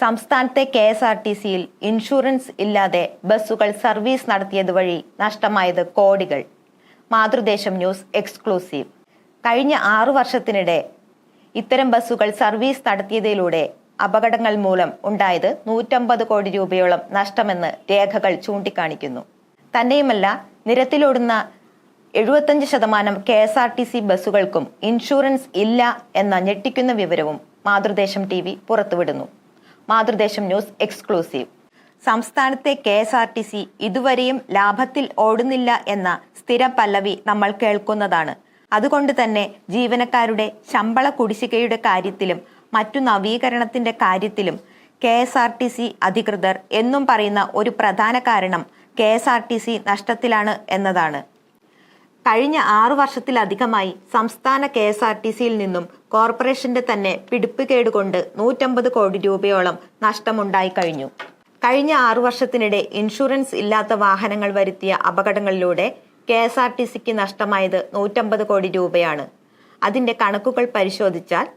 സംസ്ഥാനത്തെ K S R T സിയിൽ insurance ഇല്ലാതെ ബസ്സുകൾ സർവീസ് നടത്തിയത് വഴി നഷ്ടമായത് കോടികൾ. Mathrudesham news exclusive. കഴിഞ്ഞ ആറു വർഷത്തിനിടെ ഇത്തരം ബസ്സുകൾ സർവീസ് നടത്തിയതിലൂടെ അപകടങ്ങൾ മൂലം ഉണ്ടായത് നൂറ്റമ്പത് കോടി രൂപയോളം നഷ്ടമെന്ന് രേഖകൾ ചൂണ്ടിക്കാണിക്കുന്നു. തന്നെയുമല്ല നിരത്തിലോടുന്ന എഴുപത്തഞ്ച് ശതമാനം K S R T C ബസ്സുകൾക്കും insurance ഇല്ല എന്ന ഞെട്ടിക്കുന്ന വിവരവും മാതൃദേശം T V പുറത്തുവിടുന്നു. Mathrudesham news exclusive. സംസ്ഥാനത്തെ K S R T C ഇതുവരെയും ലാഭത്തിൽ ഓടുന്നില്ല എന്ന സ്ഥിര പല്ലവി നമ്മൾ കേൾക്കുന്നതാണ്. അതുകൊണ്ട് തന്നെ ജീവനക്കാരുടെ ശമ്പള കുടിശ്ശികയുടെ കാര്യത്തിലും മറ്റു നവീകരണത്തിന്റെ കാര്യത്തിലും K S R T C അധികൃതർ എന്നും പറയുന്ന ഒരു പ്രധാന കാരണം K S R T C നഷ്ടത്തിലാണ് എന്നതാണ്. കഴിഞ്ഞ ആറു വർഷത്തിലധികമായി സംസ്ഥാന കെ എസ് ആർ ടി സിയിൽ നിന്നും കോർപ്പറേഷന്റെ തന്നെ പിടിപ്പുകേട് കൊണ്ട് നൂറ്റമ്പത് കോടി രൂപയോളം നഷ്ടമുണ്ടായി കഴിഞ്ഞു. കഴിഞ്ഞ ആറു വർഷത്തിനിടെ ഇൻഷുറൻസ് ഇല്ലാത്ത വാഹനങ്ങൾ വരുത്തിയ അപകടങ്ങളിലൂടെ കെ എസ് ആർ ടി സിക്ക് നഷ്ടമായത് നൂറ്റമ്പത് കോടി രൂപയാണ്. അതിന്റെ കണക്കുകൾ പരിശോധിച്ചാൽ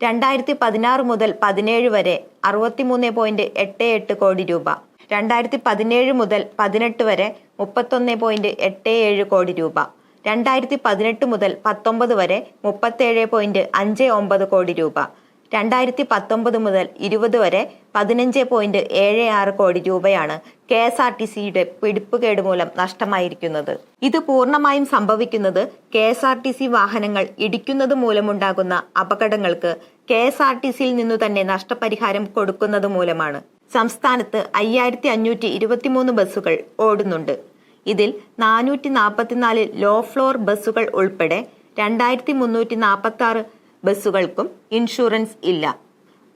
രണ്ടായിരത്തി പതിനാറ് മുതൽ പതിനേഴ് വരെ അറുപത്തിമൂന്ന് പോയിന്റ് എട്ട് എട്ട് കോടി രൂപ. രണ്ടായിരത്തി പതിനേഴ് മുതൽ പതിനെട്ട് വരെ മുപ്പത്തൊന്ന് പോയിന്റ് എട്ട് ഏഴ് കോടി രൂപ. രണ്ടായിരത്തി പതിനെട്ട് മുതൽ പത്തൊമ്പത് വരെ മുപ്പത്തേഴ് പോയിന്റ് അഞ്ച് ഒമ്പത് കോടി രൂപ. രണ്ടായിരത്തി പത്തൊമ്പത് മുതൽ ഇരുപത് വരെ പതിനഞ്ച് പോയിന്റ് ഏഴ് ആറ് കോടി രൂപയാണ് കെ എസ് ആർ ടി സിയുടെ പിടിപ്പുകേട് മൂലം നഷ്ടമായിരിക്കുന്നത്. ഇത് പൂർണമായും സംഭവിക്കുന്നത് K S R T C വാഹനങ്ങൾ ഇടിക്കുന്നത് മൂലമുണ്ടാകുന്ന അപകടങ്ങൾക്ക് കെ എസ് ആർ ടി സിയിൽ നിന്നു തന്നെ നഷ്ടപരിഹാരം കൊടുക്കുന്നത് മൂലമാണ്. സംസ്ഥാനത്ത് അയ്യായിരത്തി അഞ്ഞൂറ്റി ഇരുപത്തിമൂന്ന് ബസ്സുകൾ ഓടുന്നുണ്ട്. ഇതിൽ നാനൂറ്റി നാൽപ്പത്തിനാല് ലോ ഫ്ലോർ ബസ്സുകൾ ഉൾപ്പെടെ രണ്ടായിരത്തി മുന്നൂറ്റി നാൽപ്പത്തി ആറ് ബസ്സുകൾക്കും ഇൻഷുറൻസ് ഇല്ല.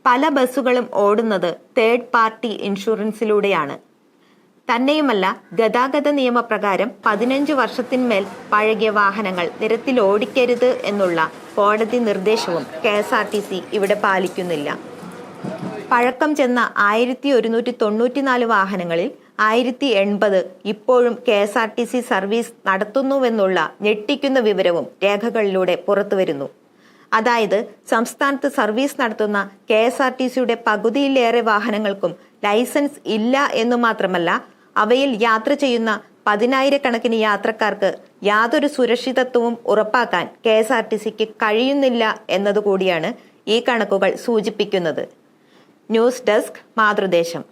പല ബസ്സുകളും ഓടുന്നത് തേർഡ് പാർട്ടി ഇൻഷുറൻസിലൂടെയാണ്. തന്നെയുമല്ല ഗതാഗത നിയമപ്രകാരം പതിനഞ്ച് വർഷത്തിന്മേൽ പഴകിയ വാഹനങ്ങൾ നിരത്തിൽ ഓടിക്കരുത് എന്നുള്ള കോടതി നിർദ്ദേശവും കെ ഇവിടെ പാലിക്കുന്നില്ല. പഴക്കം ചെന്ന ആയിരത്തി ഒരുന്നൂറ്റി തൊണ്ണൂറ്റിനാല് വാഹനങ്ങളിൽ ആയിരത്തി എൺപത് ഇപ്പോഴും K S R T C service നടത്തുന്നുവെന്നുള്ള ഞെട്ടിക്കുന്ന വിവരവും രേഖകളിലൂടെ പുറത്തുവരുന്നു. അതായത് സംസ്ഥാനത്ത് സർവീസ് നടത്തുന്ന കെ എസ് ആർ ടി സിയുടെ പകുതിയിലേറെ വാഹനങ്ങൾക്കും ലൈസൻസ് ഇല്ല എന്ന് മാത്രമല്ല അവയിൽ യാത്ര ചെയ്യുന്ന പതിനായിരക്കണക്കിന് യാത്രക്കാർക്ക് യാതൊരു സുരക്ഷിതത്വവും ഉറപ്പാക്കാൻ കെ എസ് ആർ ടി സിക്ക് കഴിയുന്നില്ല എന്നതുകൂടിയാണ് ഈ കണക്കുകൾ സൂചിപ്പിക്കുന്നത്. News desk Mathrudesham.